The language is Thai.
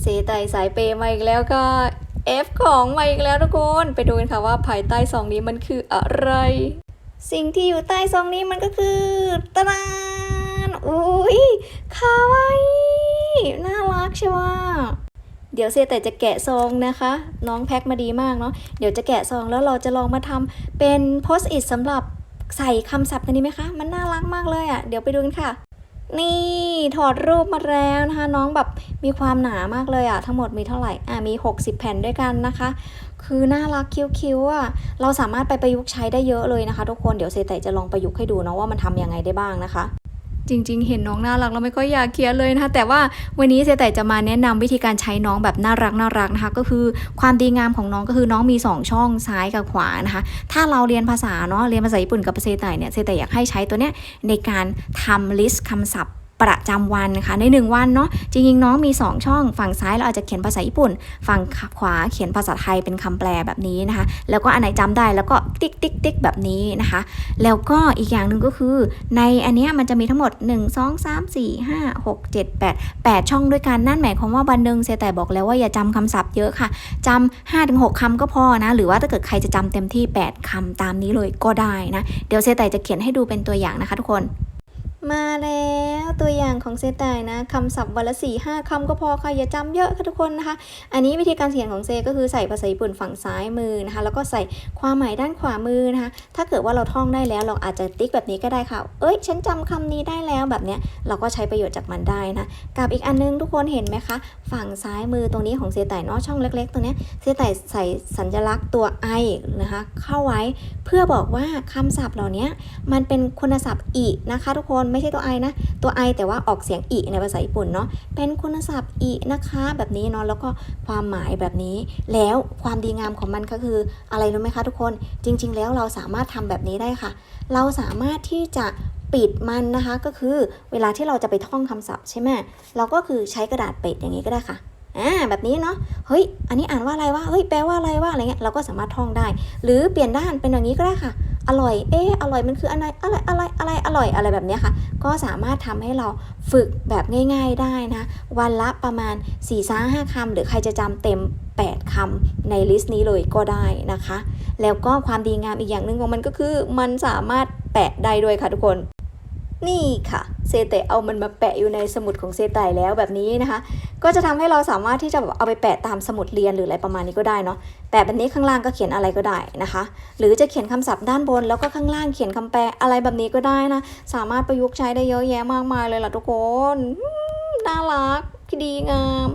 เซไตสายเปย์มาอีกแล้วก็ F ของมาอีกแล้วทุกคน ไปดูกันค่ะว่าภายใต้ซองนี้มันคืออะไร สิ่งที่อยู่ใต้ซองนี้มันก็คือตะนานอุ้ยคาวาอิน่ารักใช่ว่าเดี๋ยวเซแต่จะแกะซองนะคะ น้องแพ็คมาดีมากเนาะเดี๋ยวจะแกะซองแล้วเราจะลองมาทำเป็นโพสต์อิทสำหรับใส่คำศัพท์กันดีไหมคะ มันน่ารักมากเลยอะ่ะ เดี๋ยวไปดูกันค่ะ นี่ถอดรูปมาแล้วนะคะ น้องแบบมีความหนามากเลยอะ่ะทั้งหมดมีเท่าไหร่อะมี 60 แผ่นด้วยกันนะคะ คือน่ารักคิ้วๆอะเราสามารถไปประยุกต์ใช้ได้เยอะเลยนะคะ ทุกคนเดี๋ยวเซไตจะลองประยุกต์ให้ดูเนาะว่ามันทำยังไงได้บ้างนะคะ จริง ๆ เห็นน้องน่ารักแล้วไม่ก็อยากเขียนเลยนะคะ แต่ว่าวันนี้เซไตจะมาแนะนำวิธีการใช้น้องแบบน่ารักน่ารักนะคะ ก็คือความดีงามของน้องก็คือน้องมี 2 ช่องซ้ายกับขวานะคะ ถ้าเราเรียนภาษาเนาะเรียนภาษาญี่ปุ่นกับเซไตเนี่ยเซไตอยากให้ใช้ตัวเนี้ยในการทำลิสต์คำศัพท์ ประจำวันนะคะใน 1 วันเนาะจริงๆน้องมี 2 ช่อง ฝั่งซ้ายเราอาจจะเขียนภาษาญี่ปุ่น ฝั่งขวาเขียนภาษาไทยเป็นคำแปลแบบนี้นะคะ แล้วก็อันไหนจำได้แล้วก็ติ๊กติ๊กติ๊กแบบนี้นะคะ แล้วก็อีกอย่างหนึ่งก็คือ ในอันเนี้ยมันจะมีทั้งหมด 1 2 3 4 5 6 7 8 8 ช่องด้วยกันนั่นหมายความว่าวันหนึ่งเซแต่บอกแล้วว่าอย่าจำคำศัพท์เยอะค่ะจำ5ถึง6คำก็พอนะ หรือว่าถ้าเกิดใครจะจำเต็มที่ 8คำตามนี้เลยก็ได้นะ เดี๋ยวเซแต่จะเขียนให้ดูเป็นตัวอย่างนะคะทุกคน มาแล้วตัวอย่างของเซตไตนะคำศัพท์วันละสี่ห้าคำก็พอค่ะอย่าจำเยอะค่ะทุกคนนะคะ อันนี้วิธีการเขียนของเซก็คือใส่ภาษาญี่ปุ่นฝั่งซ้ายมือนะคะ แล้วก็ใส่ความหมายด้านขวามือนะคะ ถ้าเกิดว่าเราท่องได้แล้วเราอาจจะติ๊กแบบนี้ก็ได้ค่ะ เอ้ย ฉันจำคำนี้ได้แล้วแบบเนี้ยเราก็ใช้ประโยชน์จากมันได้นะกับอีกอันนึงทุกคนเห็นไหมคะฝั่งซ้ายมือตรงนี้ของเซไตเนาะช่องเล็ก ๆ ตรงเนี้ยเซไตใส่สัญลักษณ์ตัว i นะคะ เข้าไว้เพื่อบอกว่าคำศัพท์เหล่านี้มันเป็นคุณศัพท์อีนะคะ ทุกคนไม่ใช่ตัว i นะ ตัว i แต่ว่าออกเสียงอีในภาษาญี่ปุ่นเนาะเป็นคุณศัพท์อีนะคะ แบบนี้เนาะแล้วก็ความหมายแบบนี้ แล้วความดีงามของมันก็คืออะไรรู้ไหมคะทุกคนจริง ๆ แล้วเราสามารถทำแบบนี้ได้ค่ะ เราสามารถที่จะปิดมันนะคะ ก็คือเวลาที่เราจะไปท่องคำศัพท์ใช่ไหมเราก็คือใช้กระดาษปิดอย่างนี้ก็ได้ค่ะอ่าแบบนี้เนาะเฮ้ย อันนี้อ่านว่าอะไรวะเฮ้ยแปลว่าอะไรวะอะไรเงี้ยเราก็สามารถท่องได้ หรือเปลี่ยนด้านเป็นอย่างนี้ก็ได้ค่ะ อร่อย เอ๊ะอร่อยมันคืออะไรอะไรอะไรอะไรอร่อยอะไรแบบนี้ค่ะ ก็สามารถทำให้เราฝึกแบบง่าย ๆได้นะ วันละประมาณ4ี่ห้าคำหรือใครจะจำเต็ม 8คำในลิสต์นี้เลยก็ได้นะคะ แล้วก็ความดีงามอีกอย่างหนึ่งของมันก็คือ มันสามารถแปะได้ด้วยค่ะทุกคน นี่ค่ะ เซเตเอามันมาแปะอยู่ในสมุดของเซไตแล้วแบบนี้นะคะ ก็จะทำให้เราสามารถที่จะแบบเอาไปแปะตามสมุดเรียนหรืออะไรประมาณนี้ก็ได้เนาะแปะแบบนี้ข้างล่างก็เขียนอะไรก็ได้นะคะ หรือจะเขียนคำศัพท์ด้านบน แล้วก็ข้างล่างเขียนคำแปลอะไรแบบนี้ก็ได้นะ สามารถประยุกต์ใช้ได้เยอะแยะมากมายเลยล่ะทุกคนน่ารักดีงาม